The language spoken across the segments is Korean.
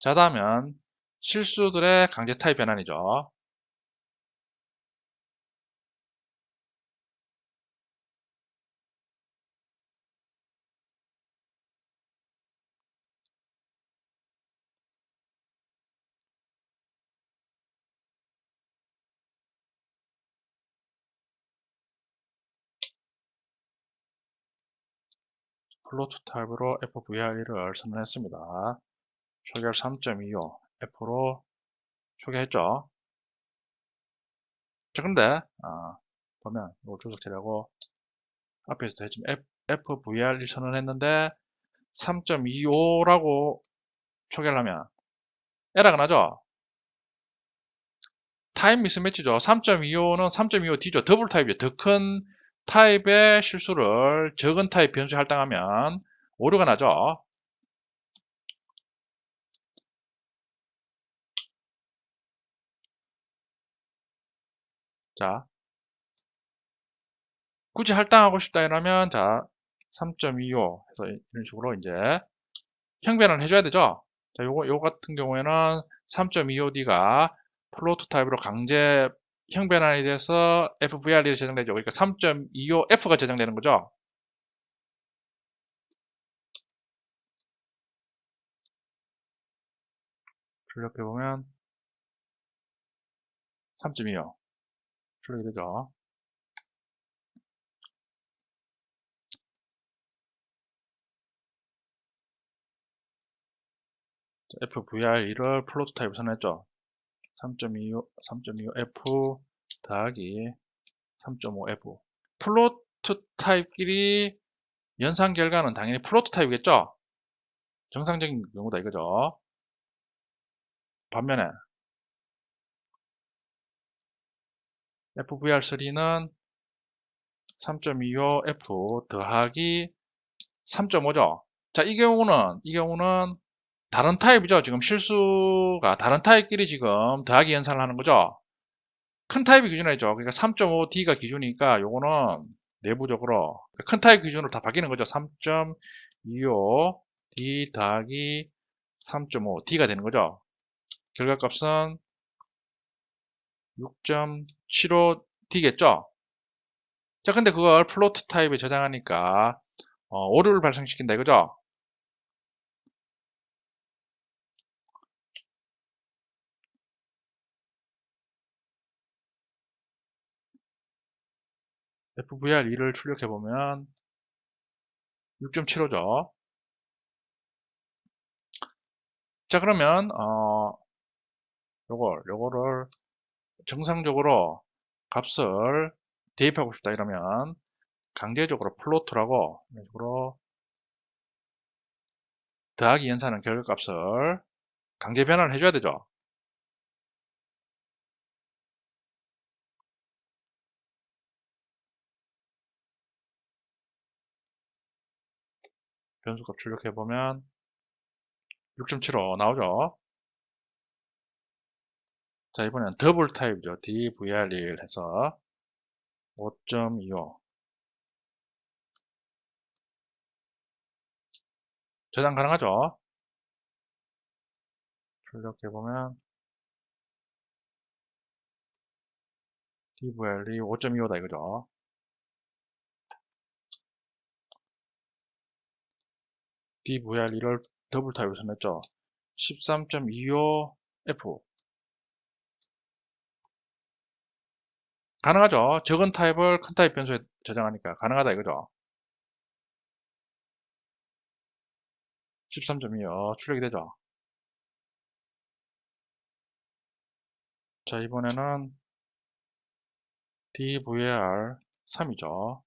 자, 다음은 실수들의 강제 타입 변환이죠. 플로트 타입으로 FVR을 선언했습니다. 초결 3.25 F로 초기했죠. 자, 근데, 어, 보면, 이거 주석 처리하고, 앞에서도 했지만, F, v r 을 선언했는데, 3.25라고 초기하려면, 에러가 나죠? 타입 미스매치죠. 3.25는 3.25D죠. 더블 타입이죠. 더 큰 타입의 실수를 적은 타입 변수에 할당하면 오류가 나죠. 자, 굳이 할당하고 싶다 이러면 자, 3.25 해서 이런 식으로 이제 형변을 해줘야 되죠. 자, 요거, 요거 같은 경우에는 3.25D가 플로트 타입으로 강제 형변환이 돼서 FVR이 제정되죠. 그러니까 3.25F가 제정되는 거죠. 출력해 보면 3.25 출력이 되죠. FVR1을 플로트 타입으로 선언했죠. 3.25, 3.25F 더하기 3.5F. 플로트 타입끼리 연산 결과는 당연히 플로트 타입이겠죠? 정상적인 경우다 이거죠. 반면에 FVR3는 3.25F 더하기 3.5죠. 자, 이 경우는, 이 경우는 다른 타입이죠. 지금 실수가 다른 타입끼리 지금 더하기 연산을 하는 거죠. 큰 타입이 기준이죠. 그러니까 3.5D가 기준이니까 요거는 내부적으로 큰 타입 기준으로 다 바뀌는 거죠. 3.25 D 더하기 3.5 D가 되는 거죠. 결과값은 6.75 D겠죠. 자, 근데 그걸 플로트 타입에 저장하니까 어, 오류를 발생시킨다 이거죠. FVR2를 출력해보면 6.75죠. 자 그러면 어 요걸 요거를 정상적으로 값을 대입하고 싶다 이러면 강제적으로 플로트라고 이런 식으로 더하기 연산은 결과값을 강제 변환을 해줘야 되죠. 변수값 출력해보면 6.75 나오죠. 자, 이번엔 더블 타입이죠. DVR1 해서 5.25 저장 가능하죠. 출력해보면 DVR2 5.25다 이거죠. DVR2를 더블 타입으로 선했죠. 13.25F 가능하죠. 적은 타입을 큰 타입 변수에 저장하니까 가능하다 이거죠. 13.25 출력이 되죠. 자 이번에는 DVR 3이죠.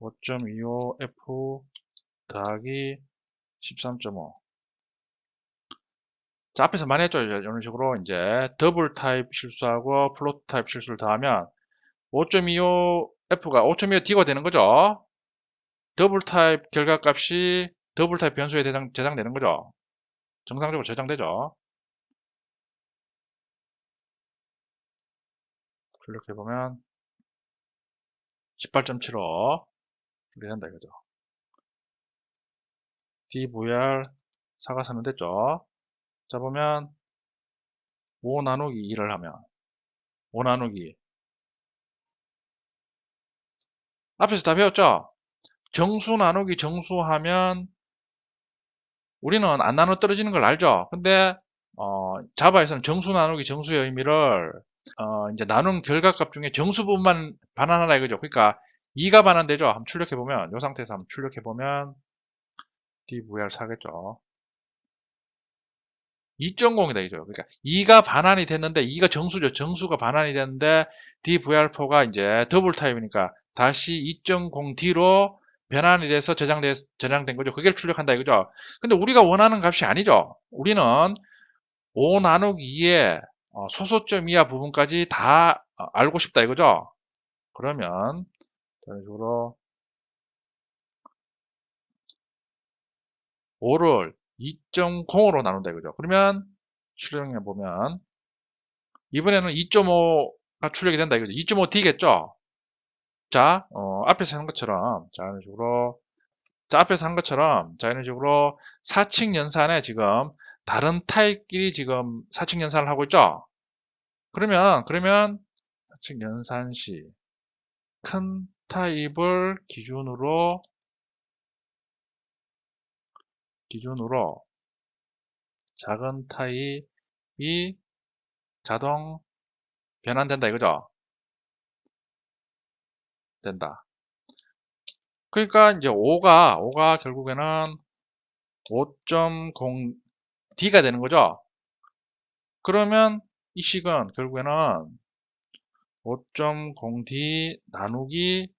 5.25F 더하기 13.5 자, 앞에서 많이 했죠. 이런 식으로 이제 더블 타입 실수하고 플로트 타입 실수를 더하면 5.25F가 5.25D가 되는 거죠. 더블 타입 결과값이 더블 타입 변수에 대상, 저장되는 거죠. 정상적으로 저장되죠. 출력해보면 18.75 이렇게 된다 이거죠. DVR 사가 선언됐죠. 자 보면 5 나누기 2를 하면 5 나누기 앞에서 다 배웠죠? 정수 나누기 정수 하면 우리는 안 나눠 떨어지는 걸 알죠? 근데 어, 자바에서는 정수 나누기 정수의 의미를 어, 이제 나눈 결과값 중에 정수 부분만 반환하라 이거죠. 그러니까 2가 반환되죠. 한번 출력해 보면 이 상태에서 한번 출력해 보면 dvr 4겠죠. 2.0이다 이죠. 그러니까 2가 반환이 됐는데 2가 정수죠. 정수가 반환이 됐는데 dvr4가 이제 더블 타입이니까 다시 2.0d로 변환이 돼서 저장돼, 저장된 거죠. 그게 출력한다 이거죠. 근데 우리가 원하는 값이 아니죠. 우리는 5 나누기 2의 어, 소소점 이하 부분까지 다 어, 알고 싶다 이거죠. 그러면 이런 식으로 5를 2.0으로 나눈다 이거죠. 그러면 실행해 보면 이번에는 2.5가 출력이 된다 이거죠. 2.5D겠죠. 자, 어, 앞에서 한 것처럼 자 이런 식으로 자 앞에서 한 것처럼 자 이런 식으로 사칙 연산에 지금 다른 타입끼리 지금 사칙 연산을 하고 있죠. 그러면 그러면 사칙 연산 시 큰 타입을 기준으로 기준으로 작은 타입이 자동 변환된다 이거죠. 된다. 그러니까 이제 5가 5가 결국에는 5.0D가 되는 거죠. 그러면 이 식은 결국에는 5.0D 나누기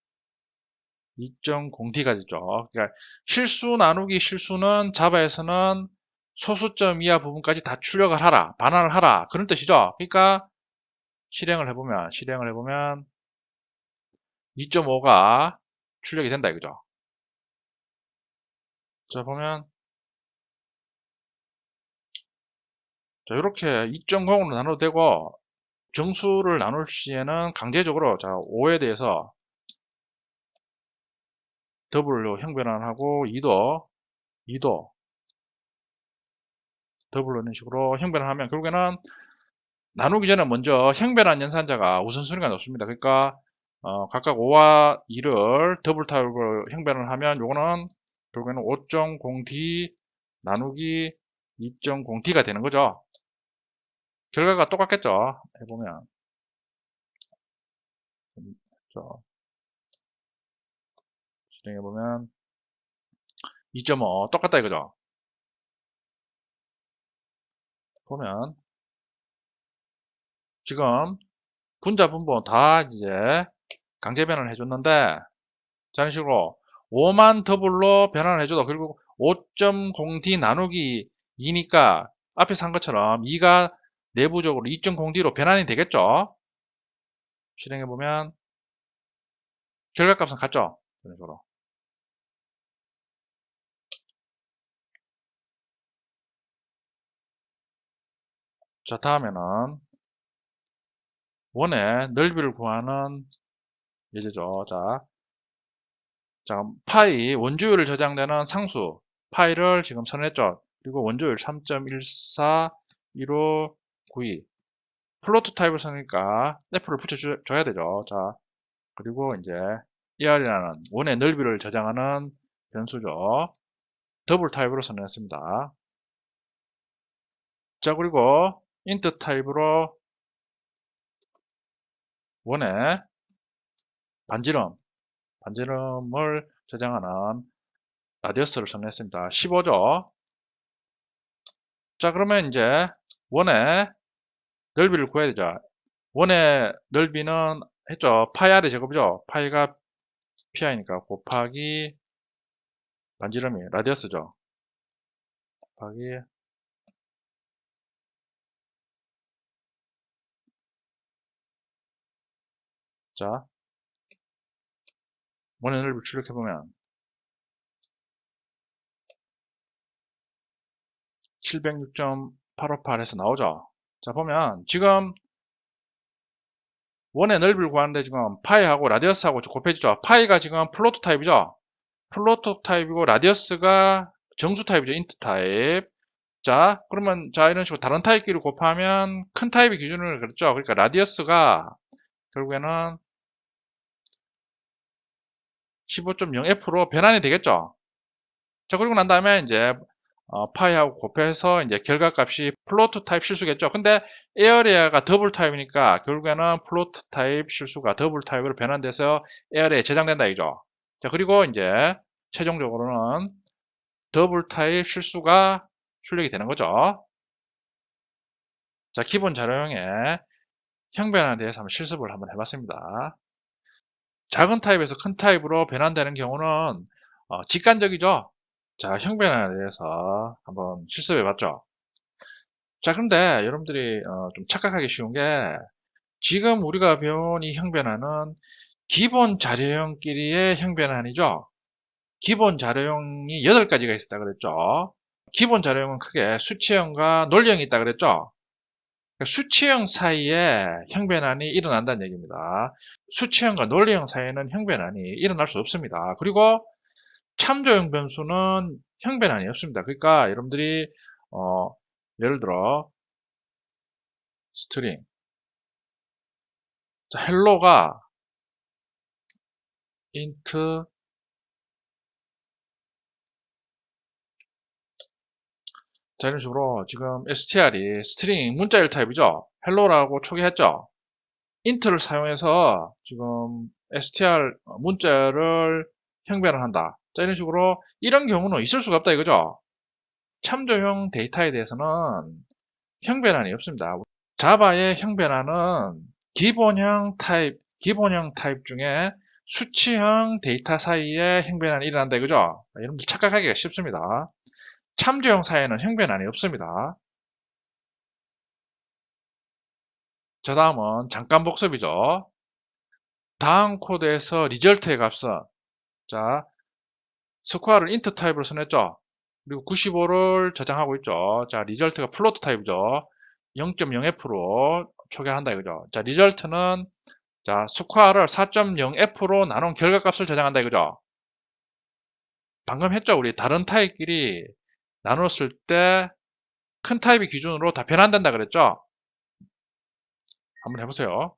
2.0D가 되죠. 그러니까 실수 나누기 실수는 자바에서는 소수점 이하 부분까지 다 출력을 하라, 반환을 하라 그런 뜻이죠. 그러니까 실행을 해보면 실행을 해보면 2.5가 출력이 된다 이거죠. 자 보면 자 이렇게 2.0으로 나눠도 되고 정수를 나눌 시에는 강제적으로 자 5에 대해서 더블로 형변환하고 2도 2도 더블로 이런 식으로 형변환하면 결국에는 나누기 전에 먼저 형변환 연산자가 우선순위가 높습니다. 그러니까 어, 각각 5와 2를 더블 타입으로 형변을 하면 요거는 결국에는 5.0D 나누기 2.0D가 되는 거죠. 결과가 똑같겠죠. 해보면. 저 실행해보면 2.5 똑같다 이거죠. 보면 지금 분자 분모 다 이제 강제 변환을 해줬는데 자 이런 식으로 5만 더블로 변환을 해줘도 결국 5.0D 나누기 2니까 앞에서 한 것처럼 2가 내부적으로 2.0D로 변환이 되겠죠? 실행해보면 결과값은 같죠? 이런 식으로 자 다음에는 원의 넓이를 구하는 예제죠. 자, 자 파이 원주율을 저장되는 상수 파이를 지금 선했죠. 그리고 원주율 3.141592 플로트 타입을 쓰니까 F를 붙여줘야 되죠. 자, 그리고 이제 ER이라는 원의 넓이를 저장하는 변수죠. 더블 타입으로 선언했습니다. 자, 그리고 int 타입으로 원의 반지름, 반지름을 저장하는 라디어스를 정했습니다. 15죠. 자, 그러면 이제 원의 넓이를 구해야 되죠. 원의 넓이는 했죠. 파이 아래 제곱이죠. 파이가 pi니까 곱하기 반지름이 라디어스죠. 곱하기 자, 넓이를 출력해보면 706.858에서 나오죠. 자, 보면 지금 원의 넓이를 구하는데 지금 파이하고 라디어스하고 곱해지죠. 파이가 지금 플로트 타입이죠. 플로트 타입이고 라디어스가 정수 타입이죠. 인트 타입. 자, 그러면 자 이런 식으로 다른 타입끼리 곱하면 큰 타입의 기준을 그랬죠. 그러니까 라디어스가 결국에는 15.0F로 변환이 되겠죠. 자, 그리고 난 다음에 이제 어, 파이하고 곱해서 이제 결과값이 플로트 타입 실수겠죠. 근데 에어레아가 더블 타입이니까 결국에는 플로트 타입 실수가 더블 타입으로 변환돼서 에어레에 저장된다 이죠. 자, 그리고 이제 최종적으로는 더블 타입 실수가 출력이 되는 거죠. 자, 기본 자료형의 형변화에 대해서 한번 실습을 한번 해봤습니다. 작은 타입에서 큰 타입으로 변환되는 경우는 어, 직관적이죠. 자, 형변화에 대해서 한번 실습해 봤죠. 자, 그런데 여러분들이 어, 좀 착각하기 쉬운 게 지금 우리가 배운 이 형변화는 기본 자료형끼리의 형변환이죠. 기본 자료형이 8가지가 있었다 그랬죠. 기본 자료형은 크게 수치형과 논리형이 있다 그랬죠. 그러니까 수치형 사이에 형변환이 일어난다는 얘기입니다. 수치형과 논리형 사이에는 형변환이 일어날 수 없습니다. 그리고 참조형 변수는 형변환이 없습니다. 그러니까 여러분들이 어, 예를 들어 스트링 자, 헬로가 int 자 이런 식으로 지금 str이 스트링 문자열 타입이죠. 헬로라고 초기했죠. int를 사용해서 지금 str 문자를 형변을 한다. 자 이런 식으로 이런 경우는 있을 수가 없다 이거죠. 참조형 데이터에 대해서는 형변환이 없습니다. 자바의 형변환은 기본형 타입, 기본형 타입 중에 수치형 데이터 사이에 형변환이 일어난다 이거죠. 여러분들 착각하기가 쉽습니다. 참조형 사이에는 형변환이 없습니다. 자 다음은 잠깐 복습이죠. 다음 코드에서 리절트의 값은 자 스코어를 인트 타입으로 선했죠. 그리고 95를 저장하고 있죠. 자 리절트가 플로트 타입이죠. 0.0F로 초기화한다 이거죠. 자 리절트는 자 스코어를 4.0F로 나눈 결과값을 저장한다 이거죠. 방금 했죠. 우리 다른 타입끼리 나눴을 때 큰 타입의 기준으로 다 변환된다 그랬죠? 한번 해보세요.